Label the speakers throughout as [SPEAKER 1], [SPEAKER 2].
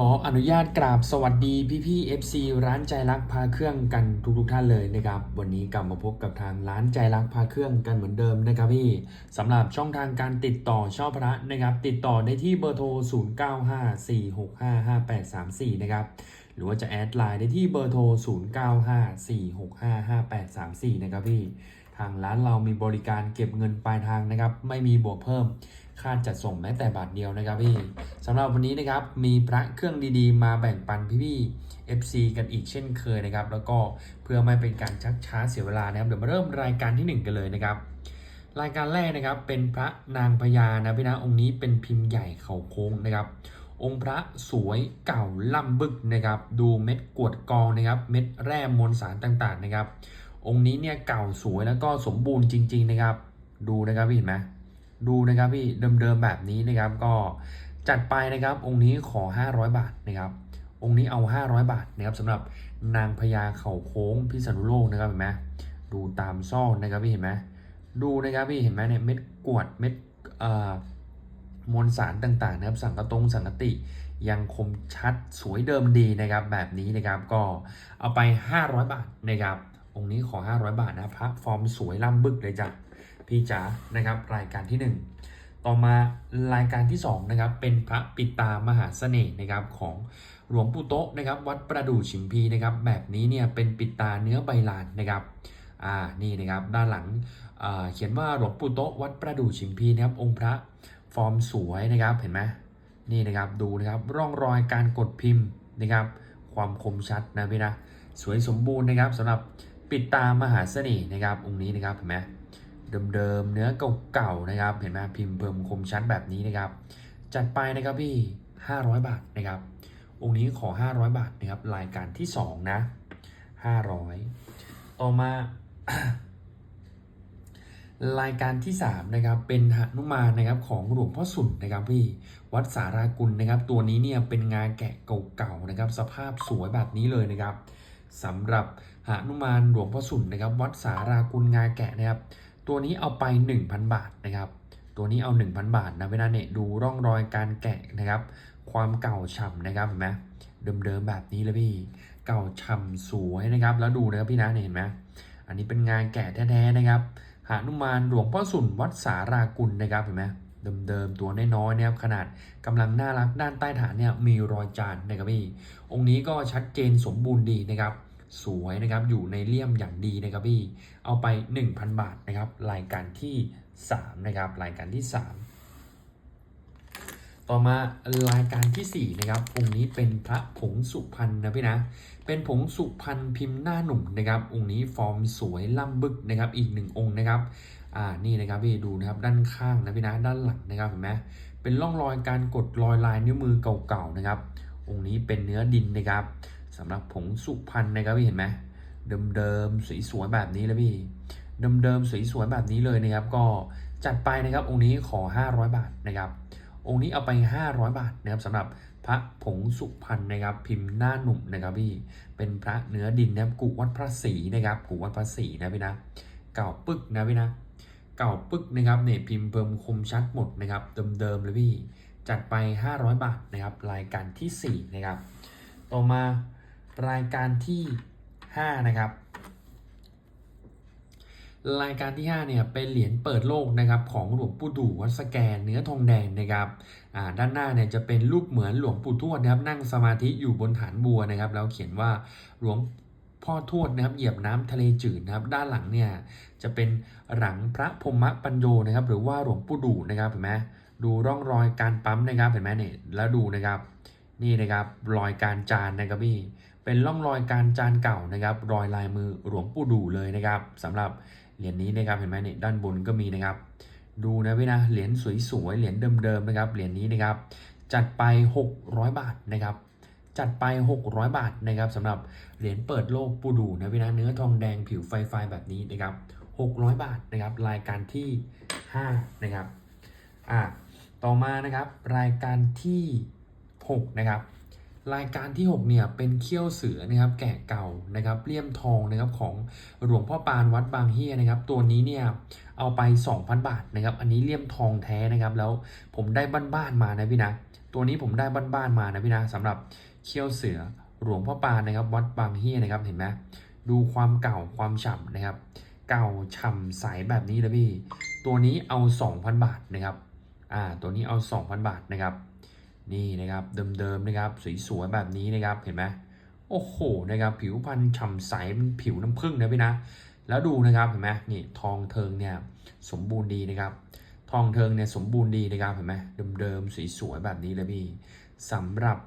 [SPEAKER 1] ขออนุญาตกราบสวัสดีพี่พี่ FC ร้านใจรักพาเครื่องกันทุกทุกท่านเลยนะครับ วันนี้กลับมาพบกับทางร้านใจรักพาเครื่องกันเหมือนเดิมนะครับพี่สำหรับช่องทางการติดต่อช่อพระนะครับ ติดต่อได้ที่เบอร์โทร 0954655834 นะครับหรือว่าจะแอดไลน์ได้ที่เบอร์โทร 0954655834 นะครับพี่ทางร้านเรามีบริการเก็บเงินปลายทางนะครับ ไม่มีบวกเพิ่ม ค่าจัดส่งแม้แต่บาทเดียวนะครับพี่สำหรับวันนี้นะครับมีพระเครื่องดีๆ มาแบ่งปันพี่ๆ FC กันอีกเช่นเคยนะครับ แล้วก็เพื่อไม่เป็นการชักช้าเสียเวลานะครับเดี๋ยวมาเริ่มรายการที่หนึ่งกันเลยนะครับ รายการแรกนะครับเป็นพระนางพญานะพี่นะองค์นี้เป็นพิมพ์ใหญ่เขาโค้งนะครับ องค์พระสวยเก่าล่ำบึกนะครับ ดูเม็ดกวดกองนะครับ เม็ดแร่มวลสารต่างๆนะครับ องค์นี้เนี่ยเก่าสวยแล้วก็สมบูรณ์จริง ๆนะครับ ดูนะครับพี่เห็นไหม ดูนะครับพี่เดิมๆแบบนี้นะครับก็จัดไปนะครับองค์นี้ขอ 500 บาทนะครับองค์นี้เอา 500 บาทนะครับสำหรับนางพญาเข่าโค้งพิษณุโลกนะครับเห็นไหมดูตามซ่อนนะครับพี่เห็นไหมดูนะครับพี่เห็นไหมเนี่ยเม็ดกวดเม็ดเอ่อมวลสารต่างๆนะครับสังกะตงสังกติยังคมชัดสวยเดิมดีนะครับแบบนี้นะครับก็เอาไป 500 บาทนะครับองค์นี้ขอ 500 บาทนะพระฟอร์มสวยล่ำบึกเลยจ้ะ พี่จ๋านะครับรายการที่ 1 ต่อมารายการที่2นะครับเป็นพระปิตามหาเสน่ห์นะครับของหลวงปู่โต๊ะนะครับวัดประดู่ฉิมพีนะครับแบบนี้เนี่ยเป็นปิตาเนื้อใบลานนะครับอ่านี่นะครับด้านหลังเขียนว่าหลวงปู่โต๊ะวัดประดู่ฉิมพีนะครับองค์พระฟอร์มสวยนะครับเห็นไหมนี่นะครับดูนะครับร่องรอยการกดพิมพ์นะครับความคมชัดนะพี่นะสวยสมบูรณ์นะครับสำหรับปิดตามหาเสน่ห์นะครับองค์นี้นะครับเห็นไหม เดิมๆเนื้อเก่าๆนะครับ เห็นไหมพิมพ์เพิ่มคมชัดแบบนี้นะครับ จัดไปนะครับพี่ 500 บาทนะครับ องค์นี้ขอ 500 บาทนะครับรายการที่ 2 นะ 500 ต่อมารายการที่ 3 นะครับเป็นหนุมานนะครับของหลวงพ่อสุนนะครับพี่วัดสารากุลนะครับ ตัวนี้เนี่ยเป็นงานแกะเก่าๆนะครับ สภาพสวยแบบนี้เลยนะครับสำหรับหนุมานหลวงพ่อสุนนะครับ วัดสารากุลงานแกะนะครับ ตัวนี้เอาไป 1,000 บาทนะครับ ตัวนี้เอา 1,000 บาทนะเวลาเนี่ยดูร่องรอยการแกะนะครับ ความเก่าฉ่ำนะครับเห็นไหมเดิมๆแบบนี้เลยพี่ เก่าฉ่ำสวยนะครับ แล้วดูนะครับพี่นะเนี่ยเห็นไหมอันนี้เป็นงานแกะแท้ๆนะครับหานุมานหลวงพ่อสุนวัดสารากุลนะครับเห็นไหมเดิมๆตัวน้อยๆนะครับขนาดกำลังน่ารักด้านใต้ฐานเนี่ยมีรอยจานนะครับพี่องค์นี้ก็ชัดเจนสมบูรณ์ดีนะครับ สวยนะครับอยู่ในเลี่ยมอย่างดีนะครับพี่เอาไป 1,000 บาทนะครับรายการที่3นะครับรายการที่ 3 ต่อมารายการทีสี่4นะครับองค์นี้เป็นพระผงสุพรรณนะพี่นะเป็นผงสุพรรณพิมพ์หน้าหนุ่มนะครับองค์นี้ฟอร์มสวยล่ำบึกนะครับอีกหนึ่งองค์นะครับอ่านี่นะครับพี่ดูนะครับด้านข้างนะพี่นะด้านหลังนะครับเห็นไหมเป็นร่องรอยการกดรอยลายนิ้วมือเก่าๆนะครับองค์นี้เป็นเนื้อดินนะครับ สำหรับผงสุพรรณนะครับพี่เห็นไหมเดิมๆสวยๆแบบนี้เลยพี่เดิมๆสวยๆแบบนี้เลยนะครับ ก็จัดไปนะครับองค์นี้ขอ 500 บาทนะครับ องค์นี้เอาไป 500 บาทนะครับสำหรับพระผงสุพรรณนะครับ พิมพ์หน้าหนุ่มนะครับพี่เป็นพระเนื้อดินนะครับกุวัดพระศรีนะครับกุวัดพระศรีนะพี่นะเก่าปึกนะพี่นะเก่าปึกนะครับเนี่ยพิมพ์เพิ่มคมชัดหมดนะครับเดิมๆเลยพี่จัดไป 500 บาทนะครับรายการที่ 4 นะครับ ต่อมา รายการที่ 5 นะครับ รายการที่ 5 เนี่ย เป็นเหรียญเปิดโลกนะครับของหลวงปู่ดู่วัดสแกนเนื้อทองแดงนะครับอ่าด้านหน้าเนี่ยจะเป็นรูปเหมือนหลวงปู่ทวดนะครับ นั่งสมาธิอยู่บนฐานบัวนะครับ แล้วเขียนว่าหลวงพ่อทวดนะครับเหยียบน้ำทะเลจืดนะครับ ด้านหลังเนี่ยจะเป็นหลังพระพรหมปัญโยนะครับ หรือว่าหลวงปู่ดูนะครับเห็นไหมดูร่องรอยการปั๊มนะครับเห็นไหมเนี่ยแล้วดูนะครับ นี่นะครับรอยการจานนะครับพี่ เป็นร่องรอยการจานเก่านะครับ รอยลายมือหลวงปู่ดูเลยนะครับสำหรับเหรียญนี้นะครับเห็นไหมเนี่ยด้านบนก็มีนะครับ ดูนะพี่นะเหรียญสวยๆเหรียญเดิมๆนะครับเหรียญนี้นะครับจัดไป 600 บาทนะครับ จัดไป 600 บาทนะครับสำหรับเหรียญเปิดโลกปูดูนะพี่นะเนื้อทองแดงผิวไฟไฟแบบนี้นะครับ 600 บาทนะครับ รายการที่ 5 นะครับอ่าต่อมานะครับ รายการที่ 6 นะครับ รายการที่ 6 เนี่ยเป็นเขี้ยวเสือนะครับแกะเก่านะครับเลี่ยมทองนะครับของหลวงพ่อปานวัดบางเฮียนะครับ ตัวนี้เนี่ยเอาไป 2,000 บาทนะครับ อันนี้เลี่ยมทองแท้นะครับ แล้วผมได้บ้านๆมานะพี่นะตัวนี้ผมได้บ้านๆมานะพี่นะสำหรับเขี้ยวเสือหลวงพ่อปานนะครับ วัดบางเฮียนะครับเห็นไหมดูความเก่าความฉ่ำนะครับ เก่าฉ่ำใสแบบนี้เลยพี่ ตัวนี้เอา 2,000 บาทนะครับอ่าตัวนี้เอา 2,000 บาทนะครับ นี่นะครับเดิมๆนะครับสวยๆแบบนี้นะครับเห็นไหมโอ้โหนะครับผิวพรรณฉ่ำใสมันผิวน้ำผึ้งนะพี่นะ แล้วดูนะครับเห็นไหมนี่ทองเทิงเนี่ยสมบูรณ์ดีนะครับ ทองเทิงเนี่ยสมบูรณ์ดีนะครับเห็นไหมเดิมๆสวยๆแบบนี้เลยพี่สำหรับ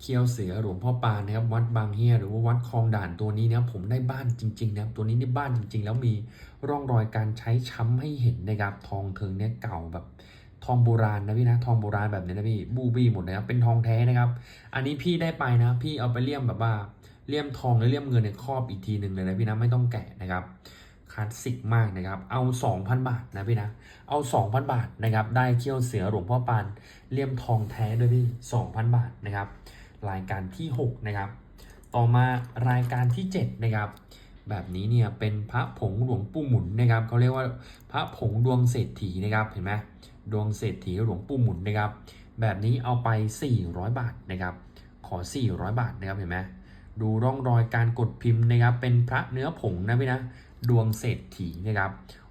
[SPEAKER 1] เคียวเสือหลวงพ่อปานนะครับวัดบางเฮียหรือว่าวัดคลองด่านตัวนี้นะผมได้บ้านจริงๆนะตัวนี้ได้บ้านจริง ๆ แล้วมีร่องรอยการใช้ช้ำให้เห็นนะครับทองเทิงเนี่ยเก่าแบบ ทองโบราณนะพี่นะทองโบราณแบบนี้นะพี่บูบี้หมดนะครับเป็นทองแท้นะครับ อันนี้พี่ได้ไปนะพี่เอาไปเลี่ยมแบบว่าเลี่ยมทองหรือเลี่ยมเงินเนี่ยครอบอีกทีหนึ่งเลยนะพี่นะไม่ต้องแกะนะครับคลาสสิกมากนะครับ เอา 2,000 บาทนะพี่นะ เอา 2,000 บาทนะครับ ได้เขี้ยวเสือหลวงพ่อปานเลี่ยมทองแท้ด้วยพี่ 2,000 บาทนะครับ รายการที่ 6 นะครับ ต่อมารายการที่ 7 นะครับ แบบนี้เนี่ยเป็นพระผงหลวงปู่หมุนนะครับเขาเรียกว่าพระผงดวงเศรษฐีนะครับ เห็นไหม ดวงเศรษฐีหลวงปู่หมุนนะครับ แบบนี้เอาไป 400 บาทนะครับ ขอ 400 บาทนะครับเห็นไหมดูร่องรอยการกดพิมพ์นะครับ เป็นพระเนื้อผงนะพี่นะ ดวงเศรษฐีนะครับ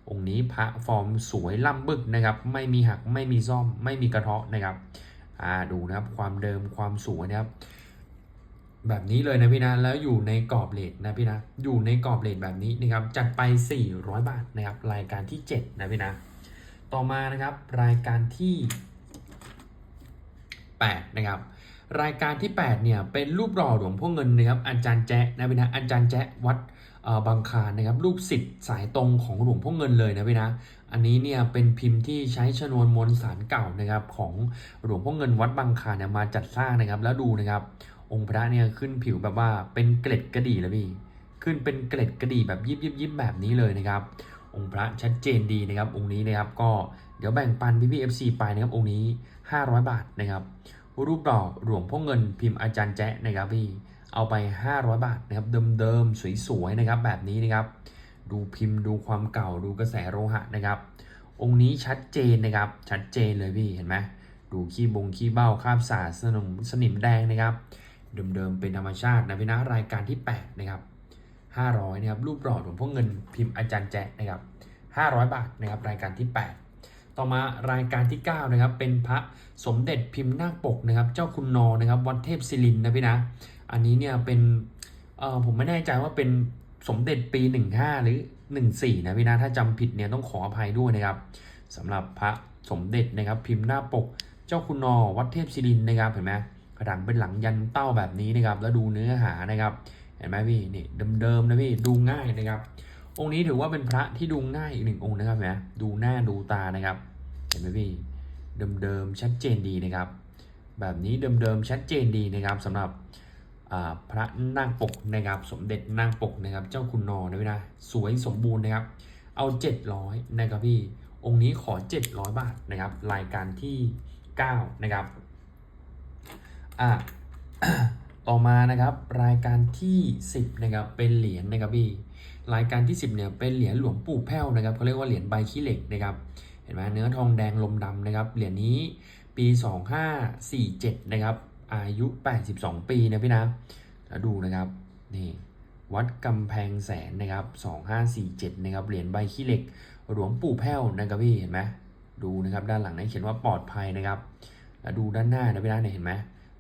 [SPEAKER 1] องค์นี้พระฟอร์มสวยล่ำบึกนะครับ ไม่มีหักไม่มีซ่อม ไม่มีกระเทาะนะครับอ่าดูนะครับความเดิมความสวยนะครับ แบบนี้เลยนะพี่นะแล้วอยู่ในกรอบเลทนะพี่นะอยู่ในกรอบเลทแบบนี้นะครับจัดไป 400 บาทนะครับรายการที่ 7 นะพี่นะ ต่อมานะครับรายการที่ 8 นะครับ รายการที่ 8 เนี่ย เป็นรูปหล่อหลวงพ่อเงินนะครับอาจารย์แจ๊ะนะพี่นะอาจารย์แจ๊ะวัดบางคานนะครับรูปศิษย์สายตรงของหลวงพ่อเงินเลยนะพี่นะอันนี้เนี่ยเป็นพิมพ์ที่ใช้ชนวนมวลสารเก่านะครับของหลวงพ่อเงินวัดบางคานเนี่ยมาจัดสร้างนะครับแล้วดูนะครับ องค์พระเนี่ยขึ้นผิวแบบว่าเป็นเกล็ดกระดี่เลยพี่ขึ้นเป็นเกล็ดกระดี่แบบยิบยิบยิบแบบนี้เลยนะครับ องค์พระชัดเจนดีนะครับ องค์นี้นะครับก็เดี๋ยวแบ่งปันพี่พี่เอฟซีไปนะครับองค์นี้ 500 บาทนะครับ รูปหล่อหลวงพ่อเงินพิมพ์อาจารย์แจ๊ะนะครับพี่เอาไป 500 บาทนะครับเดิมๆสวยๆนะครับแบบนี้นะครับ ดูพิมพ์ดูความเก่าดูกระแสโลหะนะครับ องค์นี้ชัดเจนนะครับชัดเจนเลยพี่เห็นไหมดูขี้บงขี้เบ้าคาบสาสนมสนิมแดงนะครับ เดิมๆเป็นธรรมชาตินะพี่นะรายการที่ 8 นะครับ 500นะครับรูปหล่อหลวงพ่อเงินพิมพ์อาจารย์แจ๊ะนะครับ500 บาทนะครับรายการที่ 8 ต่อมารายการที่9นะครับเป็นพระสมเด็จพิมพ์นาคปกนะครับเจ้าคุณนอนะครับวัดเทพศิรินนะพี่นะอันนี้เนี่ยเป็นเออผมไม่แน่ใจว่าเป็นสมเด็จปี 15 หรือ 14 นะพี่นะถ้าจำผิดเนี่ยต้องขออภัยด้วยนะครับสำหรับพระสมเด็จนะครับพิมพ์หน้าปกเจ้าคุณนอวัดเทพศิรินนะครับเห็นไหมกระดังเป็นหลังยันเต้าแบบนี้นะครับแล้วดูเนื้อหานะครับ เห็นไหมพี่นี่เดิมๆนะพี่ดูง่ายนะครับ องค์นี้ถือว่าเป็นพระที่ดูง่ายอีกหนึ่งองค์นะครับเนไหมดูหน้าดูตานะครับ เห็นไหมพี่เดิมๆชัดเจนดีนะครับ แบบนี้เดิมๆชัดเจนดีนะครับสำหรับพระนั่งปกนะครับ สมเด็จนั่งปกนะครับ เจ้าคุณนอนะพี่นะสวยสมบูรณ์นะครับ เอา 700 นะครับพี่องค์นี้ขอ 700 บาทนะครับ รายการที่ 9 นะครับ อะ ต่อมานะครับรายการที่ 10นะครับเป็นเหรียญนะครับพี่รายการที่ 10เนี่ยเป็นเหรียญหลวงปู่แพ้วนะครับเขาเรียกว่าเหรียญใบขี้เหล็กนะครับเห็นไหมเนื้อทองแดงลมดำนะครับเหรียญนี้ปี 2547นะครับอายุ 82 ปีนะพี่นะแล้วดูนะครับนี่วัดกำแพงแสนนะครับ2547นะครับเหรียญใบขี้เหล็กหลวงปู่แพ้วนะครับพี่เห็นไหมดูนะครับด้านหลังนี้เขียนว่าปลอดภัยนะครับแล้วดูด้านหน้านะพี่นะเนี่ยเห็นไหม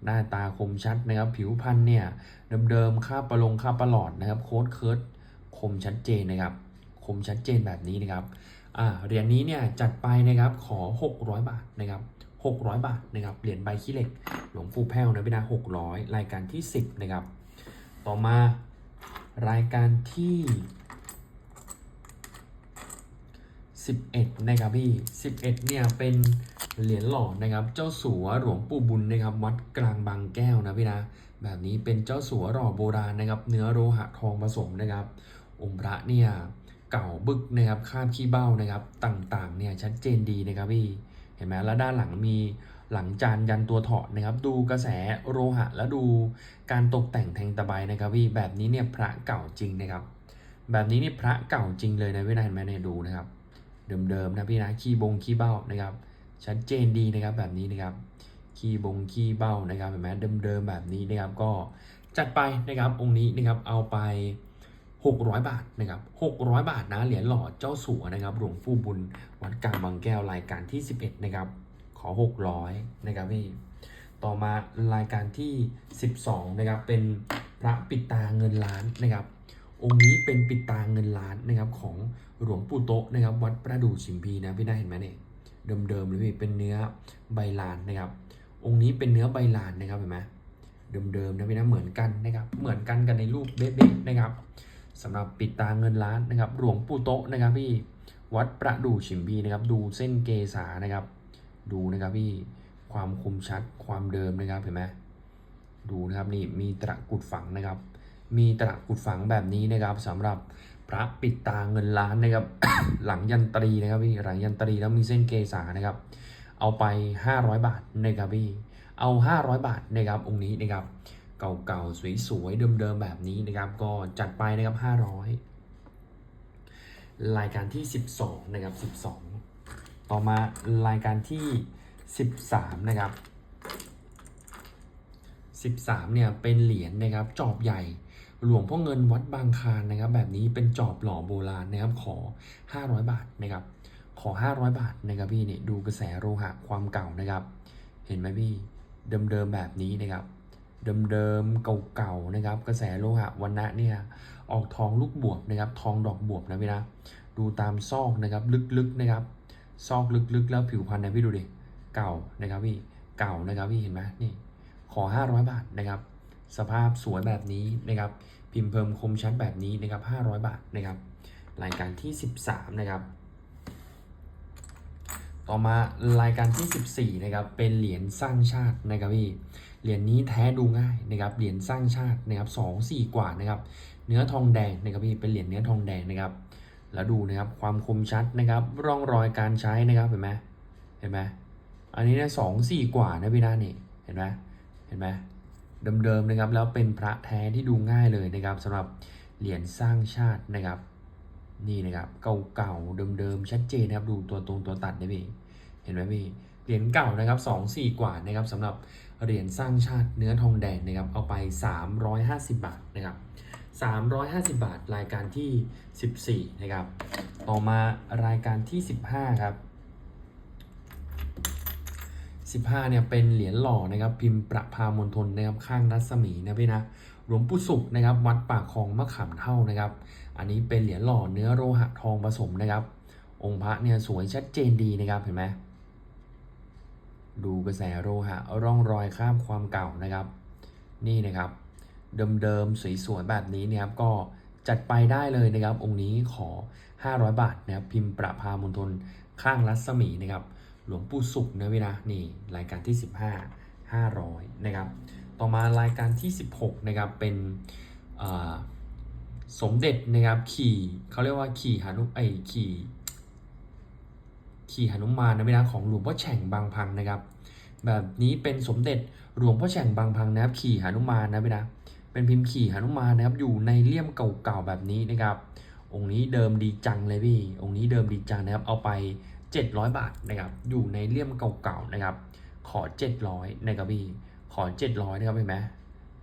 [SPEAKER 1] หน้าตาคมชัดนะครับ ผิวพรรณเนี่ยเดิมๆค่าประลงค่าประหลอดนะครับ โค้ดเคิร์ดคมชัดเจนนะครับ คมชัดเจนแบบนี้นะครับอ่าเหรียญนี้เนี่ยจัดไปนะครับขอ 600 บาทนะครับ600 บาทนะครับเหรียญใบขี้เหล็ก หลวงปู่แพ้วนะพี่นะ600 รายการที่ 10 นะครับ ต่อมารายการที่ 11 นะครับพี่ 11 เนี่ยเป็นเหรียญหล่อนะครับ เจ้าสัวหลวงปู่บุญนะครับ วัดกลางบางแก้วนะพี่นะ แบบนี้เป็นเจ้าสัวหล่อโบราณนะครับ เนื้อโลหะทองผสมนะครับ องค์พระเนี่ยเก่าบึกนะครับคาบขี้เบ้านะครับ ต่างๆ เนี่ยชัดเจนดีนะครับพี่ เห็นไหมแล้วด้านหลังมีหลังจานยันตัวเถาะนะครับ ดูกระแสโลหะแล้วดูการตกแต่งแทงตะไบนะครับพี่ แบบนี้เนี่ยพระเก่าจริงนะครับ แบบนี้นี่พระเก่าจริงเลยนะพี่นายเห็นไหมเนี่ยดูนะครับ เดิมๆนะพี่นะขี้บงขี้เบ้านะครับ ชัดเจนดีนะครับแบบนี้นะครับขี้บงขี้เบ้านะครับเห็นไหมเดิมๆแบบนี้นะครับก็จัดไปนะครับองค์นี้นะครับเอาไป 600 บาทนะครับ600 บาทนะเหรียญหล่อเจ้าสัวนะครับหลวงปู่บุญวัดกลางบางแก้วรายการที่ 11นะครับขอ 600นะครับพี่ต่อมารายการที่ 12นะครับเป็นพระปิดตาเงินล้านนะครับ องค์นี้เป็นปิดตาเงินล้านนะครับของหลวงปู่โตะนะครับวัดประดู่ชิมพีนะพี่ได้เห็นไหมเนี่ยเดิมๆเลยพี่เป็นเนื้อใบลานนะครับ องค์นี้เป็นเนื้อใบลานนะครับเห็นไหมเดิมๆนะพี่นะเหมือนกันนะครับเหมือนกันกันในรูปเบ๊ะๆนะครับสำหรับปิดตาเงินล้านนะครับ หลวงปู่โตะนะครับพี่วัดประดู่ชิมพีนะครับ ดูเส้นเกษานะครับ ดูนะครับพี่ความคมชัดความเดิมนะครับเห็นไหมดูนะครับนี่มีตะกุดฝังนะครับ มีตะกุดฝังแบบนี้นะครับสำหรับพระปิดตาเงินล้านนะครับ หลังยันตรีนะครับพี่หลังยันตรีแล้วมีเส้นเกษานะครับ เอาไป 500 บาทนะครับพี่เอา 500 บาทนะครับองค์นี้นะครับ เก่าๆสวยๆเดิมๆแบบนี้นะครับ ก็จัดไปนะครับ 500 รายการที่ 12นะครับ12 ต่อมารายการที่ 13นะครับ13เนี่ยเป็นเหรียญนะครับจอบใหญ่ หลวงพ่อเงินวัดบางคานนะครับ แบบนี้เป็นจอบหล่อโบราณนะครับ ขอ 500 บาทนะครับ ขอ 500 บาทนะครับพี่เนี่ยดูกระแสโลหะความเก่านะครับ เห็นไหมพี่เดิมๆแบบนี้นะครับ เดิมๆเก่าๆนะครับ กระแสโลหะวันนะเนี่ยออกทองลูกบวบนะครับ ทองดอกบวบนะพี่นะดูตามซอกนะครับลึกๆนะครับ ซอกลึกๆ แล้วผิวพรรณนะพี่ดูดิเก่านะครับพี่เก่านะครับพี่เห็นไหมนี่ขอ 500 บาทนะครับ สภาพสวยแบบนี้นะครับ พิมพ์เพิ่มคมชัดแบบนี้นะครับ 500 บาทนะครับ รายการที่ 13 นะครับ ต่อมารายการที่ 14 นะครับ เป็นเหรียญสร้างชาตินะครับพี่ เหรียญนี้แท้ดูง่ายนะครับ เหรียญสร้างชาตินะครับสองสี่กว่านะครับ เนื้อทองแดงนะครับพี่ เป็นเหรียญเนื้อทองแดงนะครับ แล้วดูนะครับ ความคมชัดนะครับ ร่องรอยการใช้นะครับ เห็นไหมเห็นไหมอันนี้เนี่ยสองสี่กว่านะพี่นานี่ เห็นไหมเห็นไหม เดิมๆนะครับ แล้วเป็นพระแท้ที่ดูง่ายเลยนะครับสำหรับเหรียญสร้างชาตินะครับ นี่นะครับเก่าๆเดิมๆชัดเจนนะครับดูตัวตรงตัวตัดนะพี่เห็นไหมพี่เหรียญเก่านะครับสองสี่กว่านะครับสำหรับเหรียญสร้างชาติเนื้อทองแดงนะครับเอาไป 350 บาทนะครับ350 บาท รายการที่ 14นะครับต่อมารายการที่ 15ครับ 15เนี่ยเป็นเหรียญหล่อนะครับพิมพ์ประพามณฑลนะครับข้างรัศมีนะพี่นะหลวงปู่สุขนะครับวัดปากคลองมะขามเท่านะครับ อันนี้เป็นเหรียญหล่อเนื้อโลหะทองผสมนะครับ องค์พระเนี่ยสวยชัดเจนดีนะครับเห็นไหมดูกระแสโลหะร่องรอยข้ามความเก่านะครับ นี่นะครับ เดิมๆสวยๆแบบนี้เนี่ยครับก็จัดไปได้เลยนะครับ องค์นี้ขอ 500 บาทนะครับพิมพ์ประพามณฑลข้างรัศมีนะครับ หลวงปู่สุขนะพี่นะนี่รายการที่ 15 500นะครับต่อมารายการที่ 16นะครับเป็นสมเด็จนะครับขี่เขาเรียกว่าขี่หานุไอขี่ขี่หนุมานนะพี่นะของหลวงพ่อแฉ่งบางพังนะครับ แบบนี้เป็นสมเด็จหลวงพ่อแฉ่งบางพังนะครับขี่หนุมานนะพี่นะเป็นพิมพ์ขี่หนุมานนะครับอยู่ในเลี่ยมเก่าๆแบบนี้นะครับองค์นี้เดิมดีจังเลยพี่องค์นี้เดิมดีจังนะครับเอาไป 700 บาทนะครับ อยู่ในเลี่ยมเก่าๆนะครับ ขอ 700นะครับพี่ ขอ 700นะครับเห็นไหม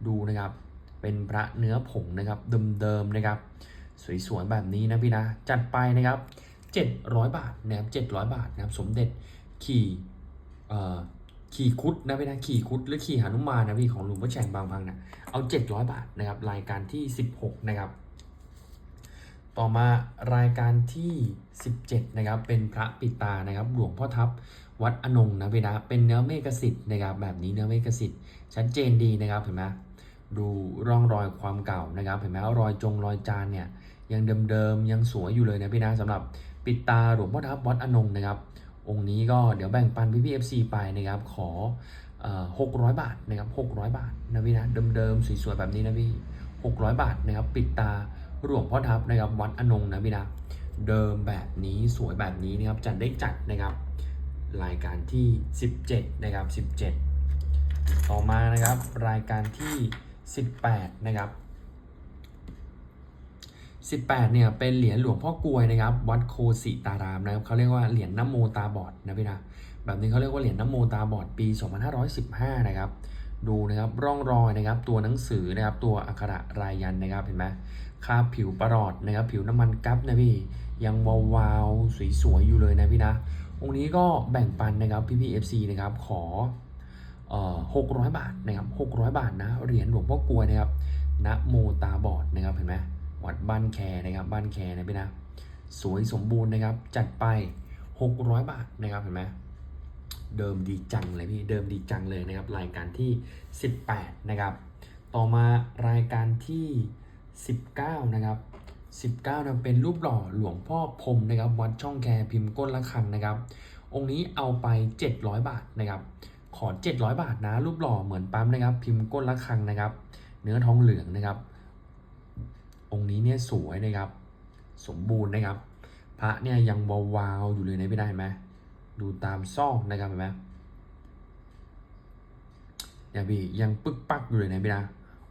[SPEAKER 1] ดูนะครับ เป็นพระเนื้อผงนะครับ เดิมๆนะครับ สวยๆแบบนี้นะพี่นะ จัดไปนะครับ 700 บาทนะครับ700 บาทนะครับ สมเด็จขี่เอ่อขี่คุดนะพี่นะขี่คุดหรือขี่หนุมานนะพี่ของหลวงพ่อแฉ่งบางพังนะเอา 700 บาทนะครับ รายการที่ 16 นะครับ ต่อมารายการที่ 17 นะครับ เป็นพระปิตานะครับ หลวงพ่อทับวัดอนงนะพี่นะเป็นเนื้อเมฆสิทธิ์นะครับแบบนี้เนื้อเมฆสิทธิ์ชัดเจนดีนะครับเห็นไหมดูร่องรอยความเก่านะครับ เห็นไหมรอยจงรอยจานเนี่ยยังเดิมๆยังสวยอยู่เลยนะพี่นะสำหรับปิดตาหลวงพ่อทับวัดอนงนะครับ องค์นี้ก็เดี๋ยวแบ่งปันพี่พีเอฟซีไปนะครับขอหกร้อยบาทนะครับหกร้อยบาทนะพี่นะเดิมๆสวยๆแบบนี้นะพี่หกร้อยบาทนะครับปิดตา หลวงพ่อทับนะครับวัดอนงนะพี่นะเดิมแบบนี้สวยแบบนี้นะครับจัดได้จัดนะครับรายการที่ 17นะครับ17 ต่อมานะครับรายการที่ 18นะครับ18เนี่ยเป็นเหรียญหลวงพ่อกลวยนะครับวัดโคสิตารามนะครับเขาเรียกว่าเหรียญน้ำโมตาบอดนะพี่นะแบบนี้เขาเรียกว่าเหรียญน้ำโมตาบอดปี 2515 นะครับ ดูนะครับร่องรอยนะครับตัวหนังสือนะครับตัวอักขระรายยันนะครับเห็นไหมคาบผิวประหลอดนะครับผิวน้ำมันกั๊บนะพี่ยังวาวๆสวยๆอยู่เลยนะพี่นะองค์นี้ก็แบ่งปันนะครับพี่พีเอฟซีนะครับขอเอ่อ600บาทนะครับ600บาทนะเหรียญหลวงพ่อกลวยนะครับนะโมตาบอดนะครับเห็นไหมวัดบ้านแคนะครับบ้านแคนะพี่นะสวยสมบูรณ์นะครับจัดไป 600 บาทนะครับเห็นไหม เดิมดีจังเลยพี่เดิมดีจังเลยนะครับรายการที่ 18 นะครับ ต่อมารายการที่ 19 นะครับ 19นะเป็นรูปหล่อหลวงพ่อพรมนะครับวัดช่องแคพิมพ์ก้นละคังนะครับ องค์นี้เอาไป 700 บาทนะครับ ขอ 700 บาทนะรูปหล่อเหมือนปั๊มนะครับ พิมพ์ก้นละคังนะครับ เนื้อทองเหลืองนะครับ องค์นี้เนี่ยสวยนะครับ สมบูรณ์นะครับ พระเนี่ยยังวาวๆอยู่เลยนะพี่ได้ไหม ดูตามซอกนะครับเห็นไหมเนี่ยพี่ยังปึกปักอยู่เลยนะพี่นะ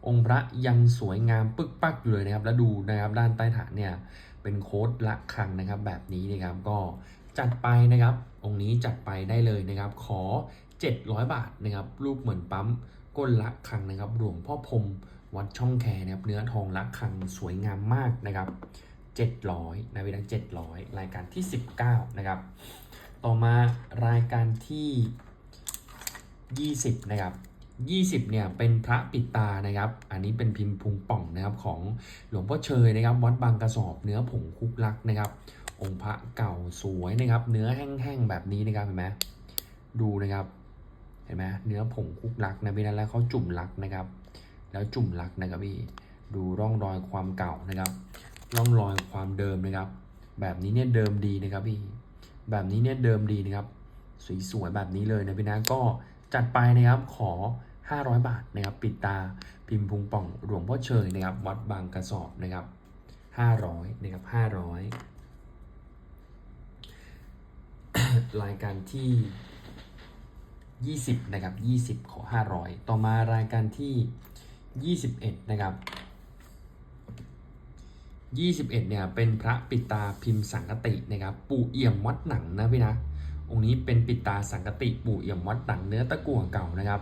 [SPEAKER 1] องค์พระยังสวยงามปึกปักอยู่เลยนะครับ แล้วดูนะครับด้านใต้ฐานเนี่ยเป็นโค้ดละคังนะครับ แบบนี้นะครับก็จัดไปนะครับ องค์นี้จัดไปได้เลยนะครับ ขอ 700 บาทนะครับ รูปเหมือนปั๊มก้นละคังนะครับหลวงพ่อพรมวัดช่องแคนะครับเนื้อทองละคังสวยงามมากนะครับ 700นะพี่นะ700 รายการที่ 19 นะครับ ต่อมารายการที่ 20 นะครับ 20 เนี่ย เป็นพระปิดตานะครับ อันนี้เป็นพิมพ์พุงป่องนะครับของหลวงพ่อเชยนะครับ วัดบางกระสอบเนื้อผงคุกลักนะครับ องค์พระเก่าสวยนะครับ เนื้อแห้งๆแบบนี้นะครับเห็นไหมดูนะครับ เห็นไหมเนื้อผงคุกลักนะพี่นะแล้วเขาจุ่มลักนะครับ แล้วจุ่มลักนะครับพี่ ดูร่องรอยความเก่านะครับ ร่องรอยความเดิมนะครับ แบบนี้เนี่ยเดิมดีนะครับพี่ แบบนี้เนี่ยเดิมดีนะครับ สวยๆแบบนี้เลยนะพี่นะก็จัดไปนะครับขอ 500 บาทนะครับ ปิดตาพิมพ์พุงป่องหลวงพ่อเชยนะครับ วัดบางกระสอบนะครับ 500นะครับ500 รายการที่ 20 นะครับ 20 ขอ 500 ต่อมารายการที่ 21 นะครับ 21เนี่ยเป็นพระปิตาพิมพ์สังกตินะครับปู่เอี่ยมวัดหนังนะพี่นะองค์นี้เป็นปิตาสังกติปู่เอี่ยมวัดหนังเนื้อตะกั่วเก่านะครับ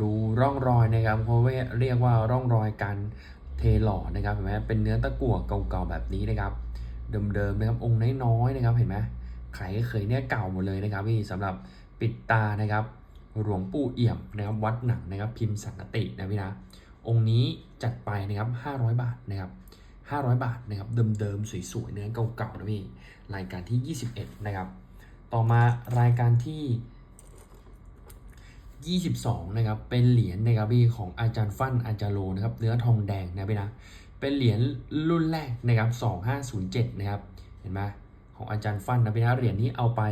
[SPEAKER 1] ดูร่องรอยนะครับเพราะว่าเรียกว่าร่องรอยการเทหล่อนะครับเห็นไหมเป็นเนื้อตะกั่วเก่าๆแบบนี้นะครับ เดิมๆนะครับองค์น้อยๆนะครับเห็นไหมไขเคยเนี่ยเก่าหมดเลยนะครับพี่สำหรับปิดตานะครับหลวงปู่เอี่ยมนะครับวัดหนังนะครับพิมพ์สังกตินะพี่นะองค์นี้จัดไปนะครับ500 บาทนะครับ 500 บาทนะครับเดิมๆสวยๆเนื้อเก่าๆนะพี่รายการที่ 21 นะครับ ต่อมารายการที่ 22 นะครับเป็นเหรียญนะครับพี่ของอาจารย์ฟั่นอาจารย์โลนะครับเนื้อทองแดงนะพี่นะเป็นเหรียญรุ่นแรกนะครับ 2507 นะครับเห็นไหมของอาจารย์ฟั่นนะพี่นะเหรียญนี้เอาไป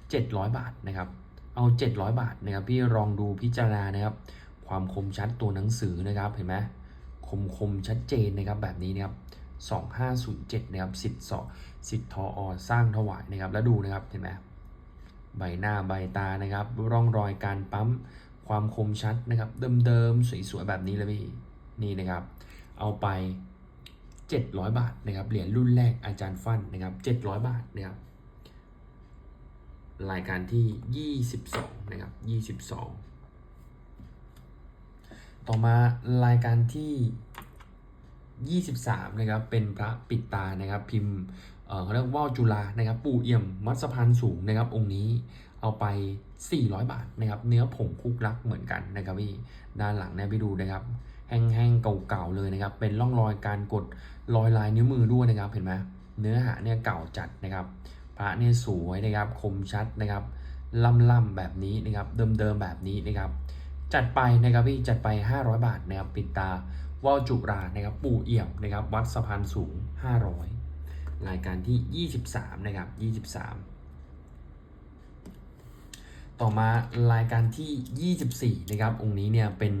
[SPEAKER 1] 700 บาทนะครับเอา 700 บาทนะครับพี่ลองดูพิจารณานะครับ ความคมชัดตัวหนังสือนะครับเห็นไหมคมคมชัดเจนนะครับแบบนี้นะครับ 2507นะครับสิทธิ์สอสิทธิ์ทออสร้างถวายนะครับ แล้วดูนะครับเห็นไหมใบหน้าใบตานะครับ ร่องรอยการปั๊มความคมชัดนะครับเดิมๆสวยๆแบบนี้เลยพี่นี่นะครับ เอาไป 700 บาทนะครับเหรียญรุ่นแรกอาจารย์ฟันนะครับ700 บาทนะครับรายการที่ 22 นะครับ 22 ต่อมารายการที่ 23นะครับเป็นพระปิดตานะครับพิมพ์เขาเรียกว่าจุฬานะครับปูเอี่ยมมัสพานสูงนะครับองค์นี้เอาไป 400 บาทนะครับเนื้อผงคุกลักเหมือนกันนะครับพี่ด้านหลังเนี่ยไปดูนะครับแห้งๆเก่าๆเลยนะครับเป็นร่องรอยการกดรอยลายนิ้วมือด้วยนะครับเห็นไหมเนื้อหาเนี่ยเก่าจัดนะครับ พระเนี่ยสวยนะครับคมชัดนะครับล่ำๆแบบนี้นะครับเดิมๆแบบนี้นะครับจัดไปนะครับพี่จัดไป 500 บาทนะครับปิดตา ว่าวจุรานะครับปู่เอี่ยมนะครับวัดสะพานสูง 500 รายการที่ 23 นะครับ 23 ต่อมารายการที่ 24 นะครับ องค์นี้เนี่ยเป็น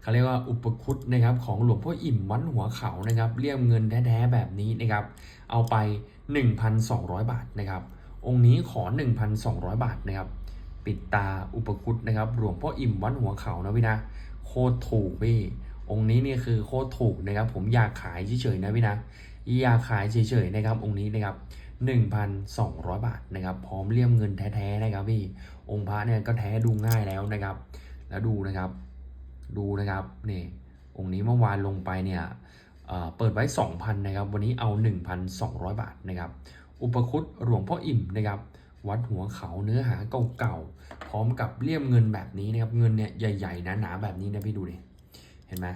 [SPEAKER 1] เขาเรียกว่าอุปคุตนะครับของหลวงพ่ออิ่มวัดหัวเขานะครับเรียมเงินแท้ๆแบบนี้นะครับ เอาไป 1,200 บาทนะครับ องค์นี้ขอ 1,200 บาทนะครับปิดตาอุปคุตนะครับหลวงพ่ออิ่มวัดหัวเขานะพี่นะโคตรถูกพี่ องค์นี้เนี่ยคือโคตรถูกนะครับ ผมอยากขายเฉยๆนะพี่นะอยากขายเฉยๆนะครับองค์นี้นะครับ1,200 บาทนะครับพร้อมเลี่ยมเงินแท้ๆนะครับพี่องค์พระเนี่ยก็แท้ดูง่ายแล้วนะครับ แล้วดูนะครับ ดูนะครับนี่องค์นี้เมื่อวานลงไปเนี่ยเปิดไว้ 2,000นะครับวันนี้เอา 1,200 บาทนะครับ อุปคุตหลวงพ่ออิ่มนะครับ วัดหัวเขาเนื้อหาเก่าๆพร้อมกับเลี่ยมเงินแบบนี้นะครับเงินเนี่ยใหญ่ๆหนาๆแบบนี้นะพี่ดูดิ เห็นไหม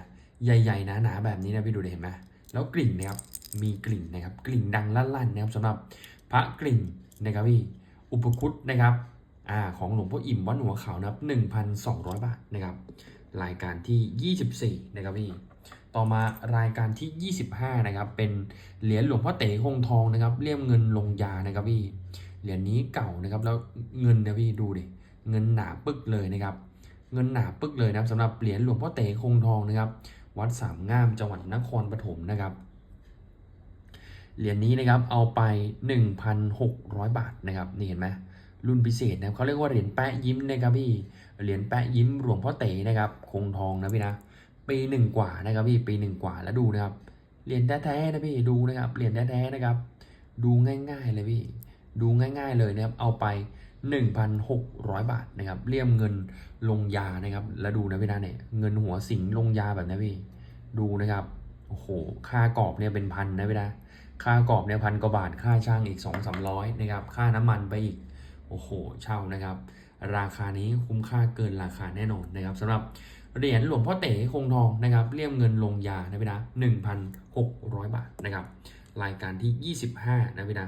[SPEAKER 1] ใหญ่ๆหนาๆแบบนี้นะพี่ดูดิเห็นไหมแล้วกลิ่นนะครับมีกลิ่นนะครับกลิ่นดังลั่นๆนะครับสำหรับพระกลิ่นนะครับพี่อุปคุตนะครับอ่าของหลวงพ่ออิ่มวัดหัวเขานะครับ1,200 บาทนะครับรายการที่ 24 นะครับพี่ ต่อมารายการที่ 25 นะครับ เป็นเหรียญหลวงพ่อเต๋คงทองนะครับ เลี่ยมเงินลงยานะครับพี่ เหรียญนี้เก่านะครับ แล้วเงินนะพี่ดูดิ เงินหนาปึกเลยนะครับ เงินหนาปึกเลยนะครับสำหรับเหรียญหลวงพ่อเต๋คงทองนะครับ วัดสามงามจังหวัดนครปฐมนะครับเหรียญนี้นะครับเอาไป 1,600 บาทนะครับนี่เห็นไหมรุ่นพิเศษนะครับเขาเรียกว่าเหรียญแปะยิ้มนะครับพี่เหรียญแปะยิ้มหลวงพ่อเต๋นะครับคงทองนะพี่นะปีหนึ่งกว่านะครับพี่ปีหนึ่งกว่าแล้วดูนะครับเหรียญแท้ๆนะพี่ดูนะครับเหรียญแท้ๆนะครับ ดูง่ายๆเลยพี่ดูง่าย ๆเลยนะครับเอาไป 1,600 บาทนะครับเลี่ยมเงินลงยานะครับ แล้วดูนะพี่นะเนี่ยเงินหัวสิงลงยาแบบนี้พี่ดูนะครับโอ้โหค่ากรอบเนี่ยเป็นพันนะพี่นะค่ากรอบเนี่ยพันกว่าบาทค่าช่างอีก 2 3 0 0นะครับค่าน้ำมันไปอีกโอ้โหเช่านะครับ ราคานี้คุ้มค่าเกินราคาแน่นอนนะครับสำหรับเหรียญหลวงพ่อเต๋คงทองนะครับเลี่ยมเงินลงยานะพี่นะ1,600 บาทนะครับรายการที่ 25นะพี่นะ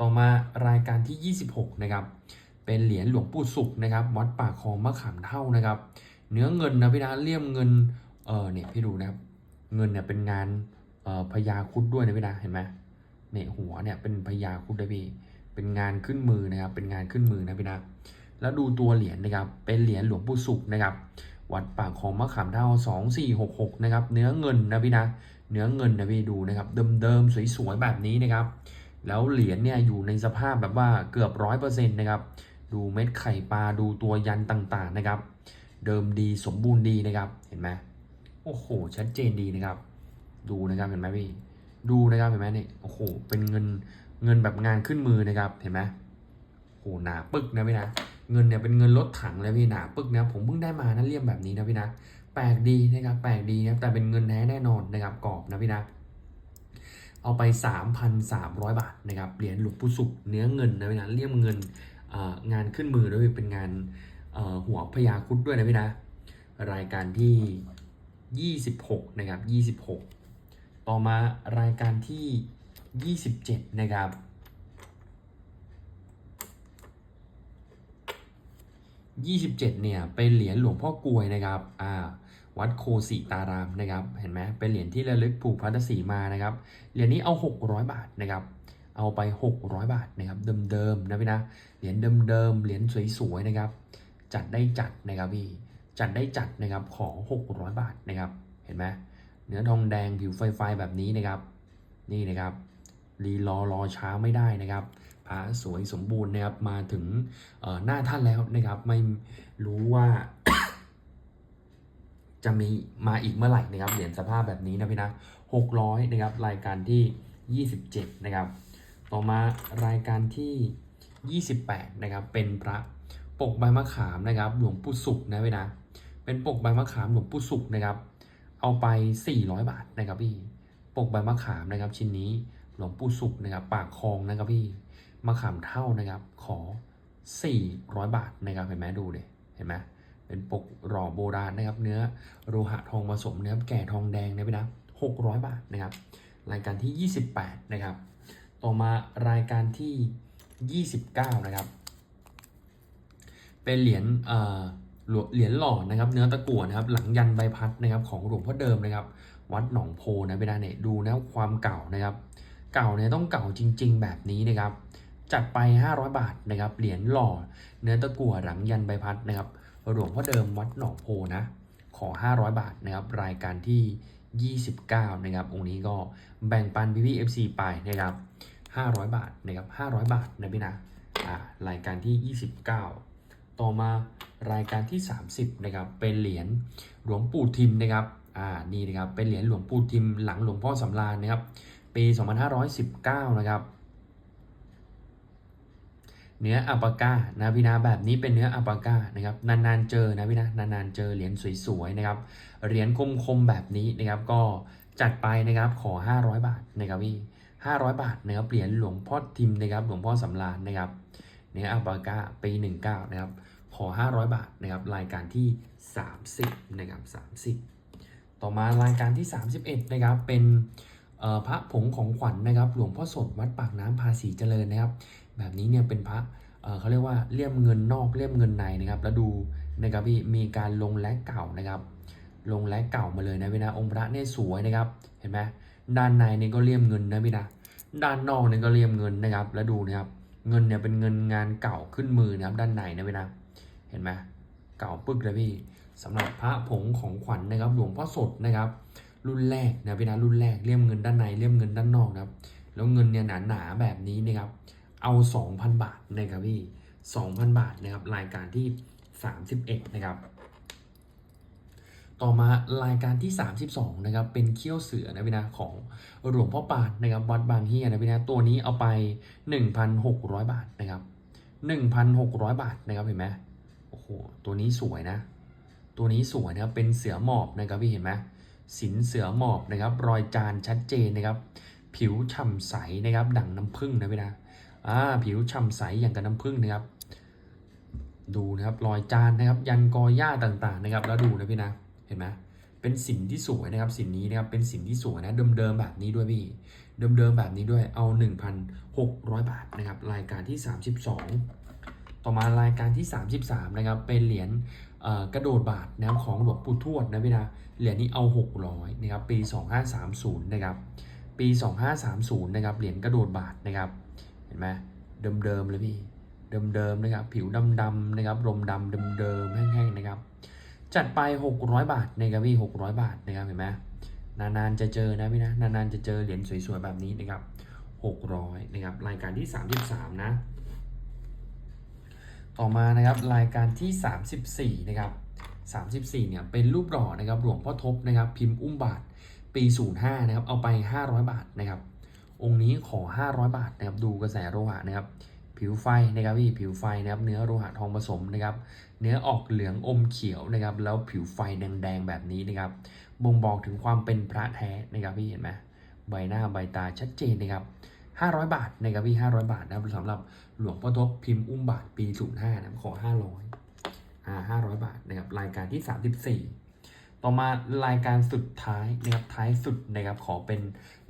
[SPEAKER 1] ต่อมารายการที่ 26 นะครับ เป็นเหรียญหลวงปู่สุขนะครับ วัดป่าคลองมะขามเท่านะครับ เนื้อเงินนะพี่นะเลี่ยมเงิน เออเนี่ยพี่ดูนะครับ เงินเนี่ยเป็นงานเอ่อพญาคุดด้วยนะพี่นะเห็นไหมเนี่ยหัวเนี่ยเป็นพญาคุดด้วยพี่ เป็นงานขึ้นมือนะครับ เป็นงานขึ้นมือนะพี่นะ แล้วดูตัวเหรียญนะครับ เป็นเหรียญหลวงปู่สุขนะครับ วัดปากของมะขามเท่า 2466 นะครับ เนื้อเงินนะพี่นะ เนื้อเงินนะพี่ดูนะครับ เดิมๆสวยๆแบบนี้นะครับ แล้วเหรียญเนี่ยอยู่ในสภาพแบบว่าเกือบร้อยเปอร์เซ็นต์นะครับ ดูเม็ดไข่ปลาดูตัวยันต่างๆนะครับ เดิมดีสมบูรณ์ดีนะครับเห็นไหมโอ้โหชัดเจนดีนะครับ ดูนะครับเห็นไหมพี่ดูนะครับเห็นไหมเนี่ยโอ้โหเป็นเงินเงินแบบงานขึ้นมือนะครับเห็นไหมโอ้โหหนาปึกนะพี่นะเงินเนี่ยเป็นเงินรถถังเลยพี่หนาปึกนะผมเพิ่งได้มานะเลี่ยมแบบนี้นะพี่นะแปลกดีนะครับแปลกดีนะแต่เป็นเงินแท้แน่นอนนะครับกรอบนะพี่นะ เอาไป 3,300 บาทนะครับเหรียญหลวงปู่สุขเนื้อเงินนะพี่นะเลี่ยมเงินงานขึ้นมือด้วยเป็นงานหัวพญาครุดด้วยนะพี่นะ รายการที่ 26 นะครับ 26 ต่อมารายการที่ 27 นะครับ27เนี่ยเป็นเหรียญหลวงพ่อกลวยนะครับอ่า วัดโคสิตารามนะครับ เห็นไหมเป็นเหรียญที่ระลึกผูกพัทธสีมานะครับ เหรียญนี้เอา 600 บาทนะครับ เอาไป 600 บาทนะครับเดิมๆนะพี่นะ เหรียญเดิมๆ เหรียญสวยๆนะครับ จัดได้จัดนะครับพี่ จัดได้จัดนะครับขอ 600 บาทนะครับ เห็นไหมเนื้อทองแดงผิวไฟไฟแบบนี้นะครับ นี่นะครับ รีรอรอช้าไม่ได้นะครับพระสวยสมบูรณ์นะครับ มาถึงหน้าท่านแล้วนะครับ ไม่รู้ว่า จะมีมาอีกเมื่อไหร่นะครับเหรียญสภาพแบบนี้นะพี่นะ600นะครับรายการที่ 27 นะครับ ต่อมารายการที่ 28 นะครับ เป็นพระปกใบมะขามนะครับ หลวงปู่สุขนะพี่นะ เป็นปกใบมะขามหลวงปู่สุขนะครับ เอาไป 400 บาทนะครับพี่ ปกใบมะขามนะครับ ชิ้นนี้หลวงปู่สุขนะครับ ปากคลองนะครับพี่ มะขามเท่านะครับ ขอ 400 บาทนะครับ เห็นไหมดูเดิเห็นไหม เป็นปกหล่อโบราณนะครับ เนื้อโลหะทองผสมเนื้อแก่ทองแดงนะพี่นะ600บาทนะครับ รายการที่ 28 นะครับ ต่อมารายการที่ 29 นะครับ เป็นเหรียญเอ่อเหรียญหล่อนะครับ เนื้อตะกั่วนะครับ หลังยันใบพัดนะครับ ของหลวงพ่อเดิมนะครับ วัดหนองโพนะพี่นะเนี่ยดูนะความเก่านะครับ เก่าเนี่ยต้องเก่าจริง ๆ แบบนี้นะครับจัดไป 500 บาทนะครับ เหรียญหล่อ เนื้อตะกั่วหลังยันใบพัดนะครับ หลวงพ่อเดิมวัดหนองโพนะ ขอ 500 บาทนะครับ รายการที่ 29 นะครับ องค์นี้ก็แบ่งปันพี่พี่ FC ไปนะครับ 500 บาทนะครับ 500 บาทนะพี่นะอ่ารายการที่ 29 ต่อมารายการที่ 30 นะครับ เป็นเหรียญหลวงปู่ทิมนะครับ อ่า นี่นะครับ เป็นเหรียญหลวงปู่ทิมหลังหลวงพ่อสำราญนะครับ ปี 2519 นะครับ เนื้ออัปปาก้านะพี่นะแบบนี้เป็นเนื้ออัปปาก้านะครับนานๆเจอนะพี่นะนานๆเจอเหรียญสวยๆนะครับเหรียญคมๆแบบนี้นะครับก็จัดไปนะครับขอ 500 บาทนะครับพี่500 บาทนะครับเหรียญหลวงพ่อทิมนะครับหลวงพ่อสำราญนะครับเนื้ออัปปาก้าปี 19นะครับขอ 500 บาทนะครับรายการที่ 30นะครับ30 ต่อมารายการที่ 31นะครับเป็นพระผงของขวัญนะครับ หลวงพ่อสดวัดปากน้ำภาษีเจริญนะครับ แบบนี้เนี่ยเป็นพระเเขาเรียกว่าเลี่ยมเงินนอกเลี่ยมเงินในนะครับ แล้วดูนะครับพี่มีการลงแลกเก่านะครับ ลงแลกเก่ามาเลยนะพี่นะองค์พระเนี่ยสวยนะครับ เห็นไหมด้านในเนี่ยก็เลี่ยมเงินนะพี่นะด้านนอกเนี่ยก็เลี่ยมเงินนะครับ แล้วดูนะครับ เงินเนี่ยเป็นเงินงานเก่าขึ้นมือนะครับ ด้านในนะพี่นะเห็นไหมเก่าปึ๊กเลยพี่สำหรับพระผงของขวัญนะครับ หลวงพ่อสดนะครับ รุ่นแรกนะพี่นะรุ่นแรกเลี่ยมเงินด้านในเลี่ยมเงินด้านนอกนะครับ แล้วเงินเนี่ยหนาๆแบบนี้นะครับ เอา 2,000 บาทนะครับพี่ 2,000 บาทนะครับรายการที่ 31 นะครับ ต่อมารายการที่ 32 นะครับ เป็นเขี้ยวเสือนะพี่นะของหลวงพ่อปานนะครับวัดบางเฮียนะพี่นะตัวนี้เอาไป 1,600 บาทนะครับ 1,600 บาทนะครับเห็นไหมโอ้โหตัวนี้สวยนะ ตัวนี้สวยนะครับเป็นเสือหมอบนะครับพี่เห็นไหมสินเสือหมอบนะครับ รอยจานชัดเจนนะครับ ผิวฉ่ำใสนะครับดั่งน้ำผึ้งนะพี่นะ อ่าผิวฉ่ำใสอย่างกับน้ำผึ้งนะครับ ดูนะครับรอยจานนะครับ ยันกอหญ้าต่างๆนะครับ แล้วดูนะพี่นะเห็นไหมเป็นสินที่สวยนะครับสินนี้นะครับเป็นสินที่สวยนะเดิมๆแบบนี้ด้วยพี่เดิมๆแบบนี้ด้วยเอา 1,600 บาทนะครับรายการที่ 32 ต่อมารายการที่ 33นะครับเป็นเหรียญกระโดดบาทนะครับของหลวงปู่ทวดนะพี่นะเหรียญนี้เอา 600นะครับปี 2530นะครับปี 2530นะครับเหรียญกระโดดบาทนะครับ เห็นไหมเดิมๆเลยพี่ เดิมๆนะครับ ผิวดำๆนะครับลมดำเดิมๆแห้งๆนะครับ จัดไป 600 บาทนะครับพี่600 บาทนะครับเห็นไหมนานๆจะเจอนะพี่นะนานๆจะเจอเหรียญสวยๆแบบนี้นะครับ 600นะครับรายการที่ 33 นะ ต่อมานะครับรายการที่ 34 นะครับ34เนี่ยเป็นรูปหล่อนะครับหลวงพ่อทบนะครับพิมพ์อุ้มบาทปี 05นะครับเอาไป 500 บาทนะครับ องค์นี้ขอ 500 บาทนะครับดูกระแสโลหะนะครับ ผิวไฟนะครับพี่ผิวไฟนะครับเนื้อโลหะทองผสมนะครับ เนื้อออกเหลืองอมเขียวนะครับ แล้วผิวไฟแดงๆแบบนี้นะครับบ่งบอกถึงความเป็นพระแท้นะครับพี่เห็นไหมใบหน้าใบตาชัดเจนนะครับ500 บาทนะครับพี่500 บาทนะครับสำหรับหลวงพ่อทบพิมพ์อุ้มบาทปี05นะครับขอ 500อ่า500 บาทนะครับรายการที่ 34 ต่อมารายการสุดท้ายนะครับท้ายสุดนะครับขอเป็น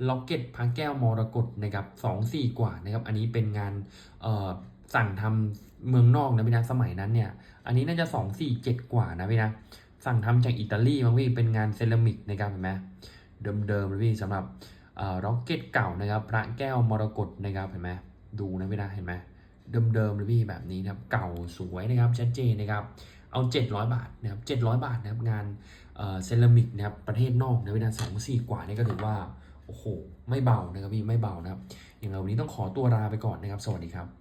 [SPEAKER 1] ล็อกเก็ตพระแก้วมรกตนะครับสองสี่กว่านะครับอันนี้เป็นงานสั่งทำเมืองนอกนะพี่นะสมัยนั้นเนี่ยอันนี้น่าจะสองสี่เจ็ดกว่านะพี่นะสั่งทำจากอิตาลีมั้งพี่เป็นงานเซรามิกนะครับเห็นไหมเดิมๆเลยพี่สำหรับล็อกเก็ตเก่านะครับ พระแก้วมรกตนะครับเห็นไหมดูนะพี่นะเห็นไหมเดิมๆเลยพี่แบบนี้นะครับเก่าสวยนะครับชัดเจนนะครับเอา 700 บาทนะครับ700 บาทนะครับงาน เซรามิกนะครับประเทศนอกในเวลาสองสี่กว่านี่ก็ถือว่า โอ้โห ไม่เบานะครับพี่ไม่เบานะครับอย่างเราวันนี้ต้องขอตัวลาไปก่อนนะครับ สวัสดีครับ